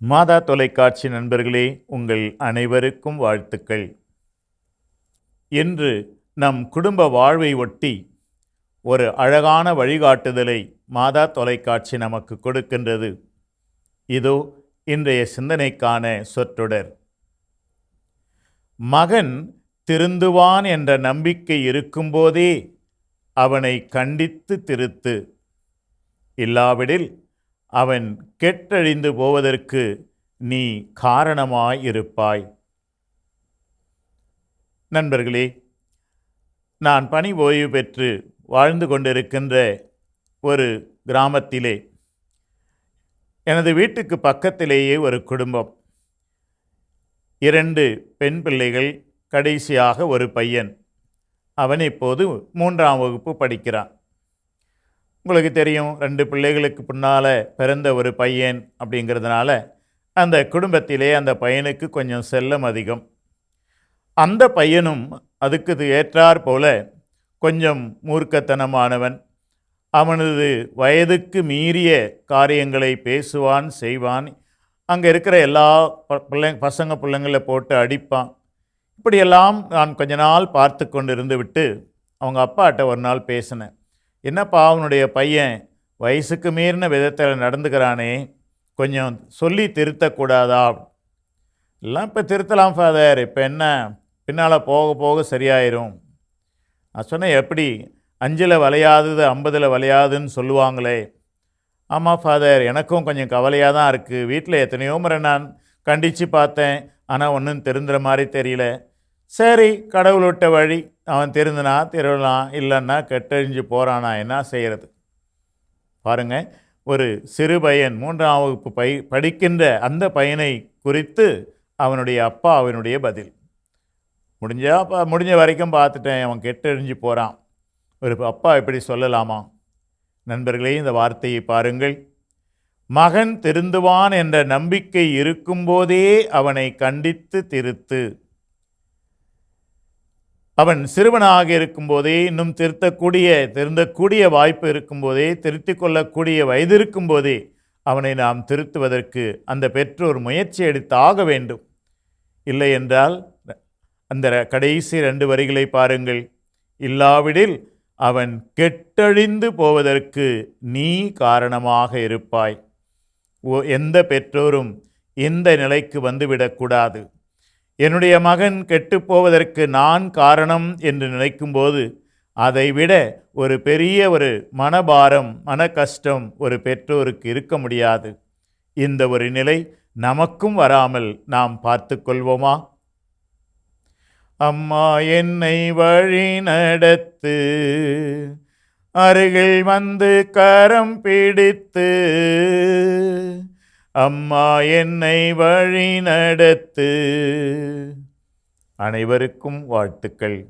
மாதா தொலைக்காட்சி நண்பர்களே உங்கள் அனைவருக்கும் வாழ்த்துக்கள். இன்று நம் குடும்ப வாழ்வை ஒட்டி ஒரு அழகான வழிகாட்டுதலை மாதா தொலைக்காட்சி நமக்கு கொடுக்கின்றது. இதோ இன்றைய சிந்தனைக்கான சொற்றொடர். மகன் திருந்துவான் என்ற நம்பிக்கை இருக்கும்போதே அவனை கண்டித்து திருத்து. இல்லாவிடில் அவன் கெட்டழிந்து போவதற்கு நீ காரணமாயிருப்பாய். நண்பர்களே நான் பணி ஓய்வு பெற்று வாழ்ந்து கொண்டிருக்கின்ற ஒரு கிராமத்திலே எனது வீட்டுக்கு பக்கத்திலேயே ஒரு குடும்பம். இரண்டு பெண் பிள்ளைகள் கடைசியாக ஒரு பையன். அவன் இப்போது மூன்றாம் வகுப்பு படிக்கிறான். உங்களுக்கு தெரியும் ரெண்டு பிள்ளைகளுக்கு பின்னால் பிறந்த ஒரு பையன் அப்படிங்கிறதுனால அந்த குடும்பத்திலே அந்த பையனுக்கு கொஞ்சம் செல்லம் அதிகம். அந்த பையனும் அதுக்கு ஏற்றார் போல கொஞ்சம் மூர்க்கத்தனமானவன். அவனது வயதுக்கு மீறிய காரியங்களை பேசுவான் செய்வான். அங்கே இருக்கிற எல்லா ப- பிள்ளை பசங்க பிள்ளைங்களை போட்டு அடிப்பான். இப்படியெல்லாம் நான் கொஞ்ச நாள் பார்த்து கொண்டு இருந்து விட்டு அவங்க அப்பாட்ட ஒரு நாள் பேசினேன். என்னப்பா அவனுடைய பையன் வயசுக்கு மீறின விதத்தில் நடந்துக்கிறானே கொஞ்சம் சொல்லி திருத்தக்கூடாதா? எல்லாம் இப்போ திருத்தலாம் ஃபாதர் இப்போ என்ன? பின்னால் போக போக சரியாயிரும். நான் சொன்னேன் எப்படி? அஞ்சில் வளையாதது ஐம்பதில் வளையாதுன்னு சொல்லுவாங்களே. ஆமாம் ஃபாதர் எனக்கும் கொஞ்சம் கவலையாக தான் இருக்குது வீட்டில் எத்தனையோ முறை நான் கண்டித்து பார்த்தேன். ஆனால் ஒன்றும் திருந்துற மாதிரி தெரியல. சரி கடவுள் விட்ட வழி. அவன் திருந்தினா திருடலாம் இல்லைன்னா கெட்டழிஞ்சு போகிறானா என்ன செய்கிறது பாருங்கள் ஒரு சிறு பையன் மூன்றாம் வகுப்பு பை படிக்கின்ற அந்த பையனை குறித்து அவனுடைய அப்பா அவனுடைய பதில். முடிஞ்சா முடிஞ்ச வரைக்கும் பார்த்துட்டேன் அவன் கெட்டழிஞ்சு போகிறான் ஒரு அப்பா இப்படி சொல்லலாமா? நண்பர்களே இந்த வார்த்தையை பாருங்கள். மகன் திருந்துவான் என்ற நம்பிக்கை இருக்கும்போதே அவனை கண்டித்து திருத்து. அவன் சிறுவனாக இருக்கும்போதே இன்னும் திருத்தக்கூடிய திருந்தக்கூடிய வாய்ப்பு இருக்கும்போதே திருத்திக் கொள்ளக்கூடிய வயது இருக்கும்போதே அவனை நாம் திருத்துவதற்கு அந்த பெற்றோர் முயற்சி எடுத்து ஆக வேண்டும். இல்லை என்றால் அந்த கடைசி ரெண்டு வரிகளை பாருங்கள். இல்லாவிடில் அவன் கெட்டழிந்து போவதற்கு நீ காரணமாக இருப்பாய். ஓ- எந்த பெற்றோரும் இந்த நிலைக்கு வந்துவிடக்கூடாது. என்னுடைய மகன் கெட்டுப்போவதற்கு நான் காரணம் என்று நினைக்கும்போது அதைவிட ஒரு பெரிய ஒரு மனபாரம் மன கஷ்டம் ஒரு பெற்றோருக்கு இருக்க முடியாது. இந்த ஒரு நிலை நமக்கும் வராமல் நாம் பார்த்து கொள்வோமா? அம்மா என்னை வழி நடத்து அருகில் வந்து கரம் பிடித்து அம்மா என்னை வழி நடத்து அனைவருக்கும் வாழ்த்துக்கள்.